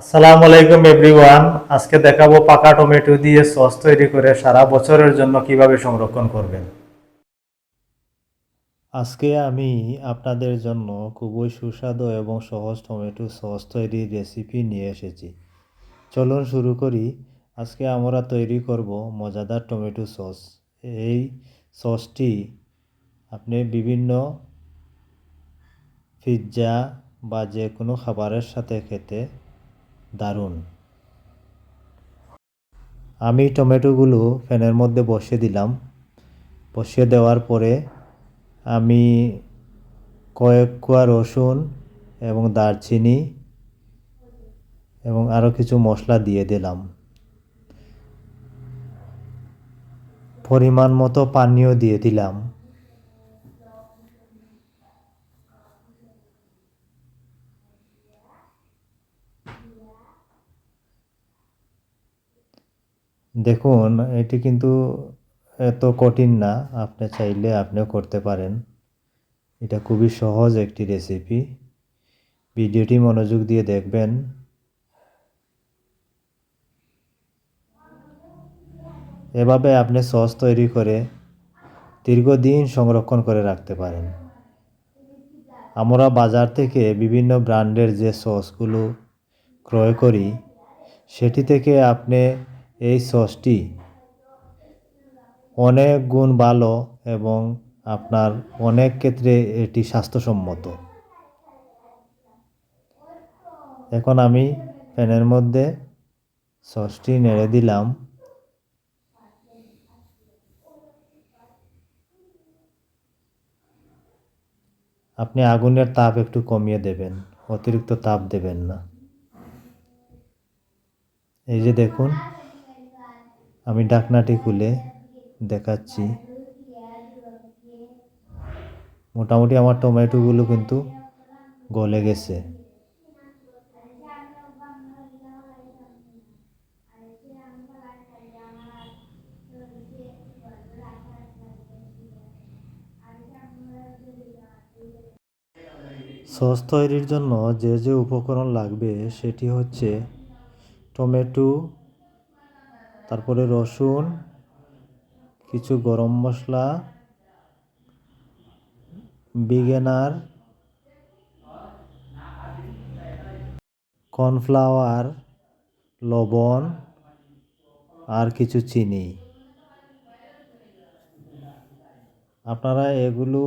আসসালামু আলাইকুম এভরিওয়ান। আজকে দেখাবো পাকা টমেটো দিয়ে সস তৈরি করে সারা বছরের জন্য কীভাবে সংরক্ষণ করবেন। আজকে আমি আপনাদের জন্য খুবই সুস্বাদু এবং সহজ টমেটো সস তৈরির রেসিপি নিয়ে এসেছি। চলুন শুরু করি। আজকে আমরা তৈরি করব মজাদার টমেটো সস। এই সসটি আপনি বিভিন্ন পিৎজা বা যে কোনো খাবারের সাথে খেতে দারুণ। আমি টমেটোগুলো ফ্যানের মধ্যে বসিয়ে দিলাম। বসিয়ে দেওয়ার পরে আমি কয়েক কোয়া রসুন এবং দারচিনি এবং আরও কিছু মশলা দিয়ে দিলাম। পরিমাণ মতো পানীয় দিয়ে দিলাম। দেখুন, এটি কিন্তু এত কঠিন না, আপনি চাইলে আপনিও করতে পারেন। এটা খুবই সহজ একটি রেসিপি ভিডিওটি মনোযোগ দিয়ে দেখবেন। এভাবে আপনি সস তৈরি করে দীর্ঘদিন সংরক্ষণ করে রাখতে পারেন। আমরা বাজার থেকে বিভিন্ন ব্র্যান্ডের যে সসগুলো ক্রয় করি, সেটি থেকে আপনি এই সসটি অনেক গুণ ভালো এবং আপনার অনেক ক্ষেত্রে এটি স্বাস্থ্যসম্মত। এখন আমি প্যানের মধ্যে সসটি নেড়ে দিলাম। আপনি আগুনের তাপ একটু কমিয়ে দেবেন, অতিরিক্ত তাপ দেবেন না। এই যে দেখুন আমি ডাকনাটি খুলে দেখাচ্ছি। মোটামুটি আমার টমেটোগুলো কিন্তু গলে গেছে। সস তৈরির জন্য যে যে উপকরণ লাগবে সেটি হচ্ছে টমেটো তারপরে রসুন, কিছু গরম মশলা, বিগেনার, কর্নফ্লাওয়ার, লবণ আর কিছু চিনি। আপনারা এগুলো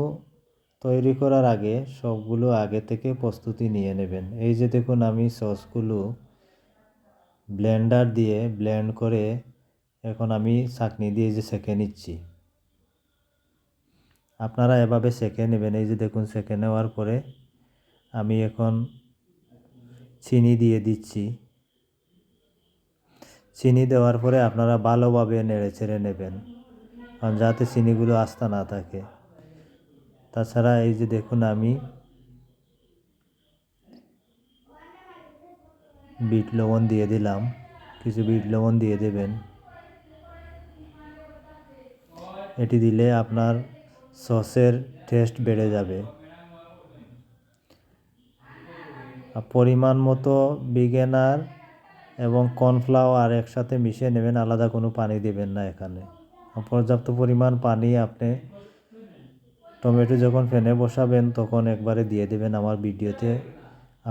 তৈরি করার আগে সবগুলো আগে থেকে প্রস্তুতি নিয়ে নেবেন। এই যে দেখুন আমি সসগুলো ব্লেন্ডার দিয়ে ব্লেন্ড করে এখন আমি চাকনি দিয়ে যে সেঁকে নিচ্ছি। আপনারা এভাবে সেঁকে নেবেন, এই যে দেখুন সেঁকে নেওয়ার পরে আমি এখন চিনি দিয়ে দিচ্ছি। চিনি দেওয়ার পরে আপনারা ভালোভাবে নেড়ে ছেড়ে নেবেন, কারণ যাতে চিনিগুলো আস্তা না থাকে। তাছাড়া এই যে দেখুন আমি বিট লবণ দিয়ে দিলাম, কিছু বিট লবণ দিয়ে দেবেন। এটি দিলে আপনার সসের টেস্ট বেড়ে যাবে। পরিমাণ মতো বিগেনার এবং কর্নফ্লাওয়ার একসাথে মিশিয়ে নেবেন, আলাদা কোনো পানি দেবেন না এখানে। পর্যাপ্ত পরিমাণ পানি আপনি টমেটো যখন ফেনে বসাবেন, তখন একবারে দিয়ে দেবেন আমার ভিডিওতে,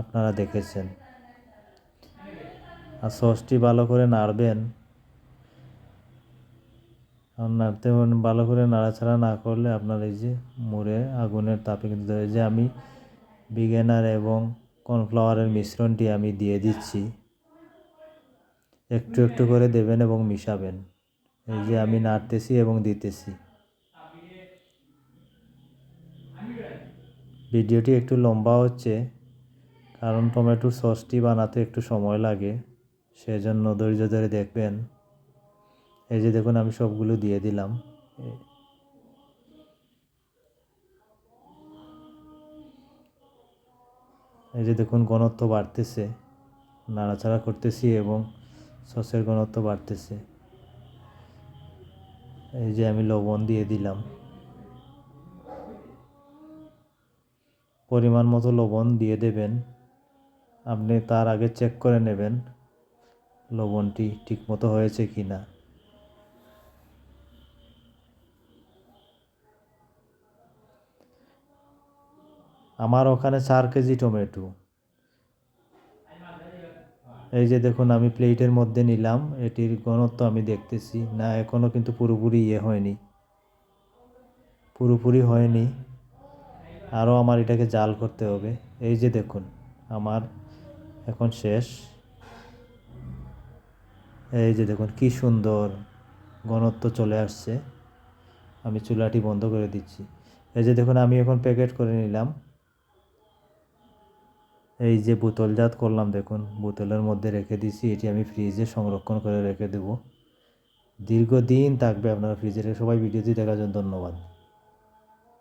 আপনারা দেখেছেন। আর সসটি ভালো করে নাড়বেন। নাড়তে ভালো করে নাড়াচাড়া না করলে আপনার এই যে মুড়ে আগুনের তাপে কিন্তু এই যে আমি বিগেনার এবং কর্নফ্লাওয়ারের মিশ্রণটি আমি দিয়ে দিচ্ছি। একটু একটু করে দেবেন এবং মিশাবেন। এই যে আমি নাড়তেছি এবং দিতেছি। ভিডিওটি একটু লম্বা হচ্ছে, কারণ টমেটোর সসটি বানাতে একটু সময় লাগে, সেজন্য ধৈর্য ধরে দেখবেন। এই যে দেখুন, আমি সবগুলো দিয়ে দিলাম। এই যে দেখুন, ঘনত্ব বাড়তেছে। নাড়াচাড়া করতেছি এবং সসের ঘনত্ব বাড়তেছে। এই যে আমি লবণ দিয়ে দিলাম। পরিমাণ মতো লবণ দিয়ে দেবেন। আপনি তার আগে চেক করে নেবেন লবণটি ঠিকমতো হয়েছে কি না আমার ওখানে চার কেজি টমেটো। এই যে দেখুন, আমি প্লেটের মধ্যে নিলাম, এটির ঘনত্ব আমি দেখতেছি। না এখনও কিন্তু পুরোপুরি ইয়ে হয়নি। পুরোপুরি হয়নি। আরও আমার এটাকে জাল করতে হবে। এই যে দেখুন, আমার এখন শেষ। এই যে দেখুন, কি সুন্দর ঘনত্ব চলে আসছে। আমি চুলাটি বন্ধ করে দিচ্ছি। এই যে দেখুন, আমি এখন প্যাকেট করে নিলাম। এই যে বোতলজাত করলাম, দেখুন, বোতলের মধ্যে রেখে দিছি এটি আমি ফ্রিজে সংরক্ষণ করে রেখে দেব। দীর্ঘদিন থাকবে আপনারা ফ্রিজে সবাই ভিডিওটি দেখার জন্য ধন্যবাদ।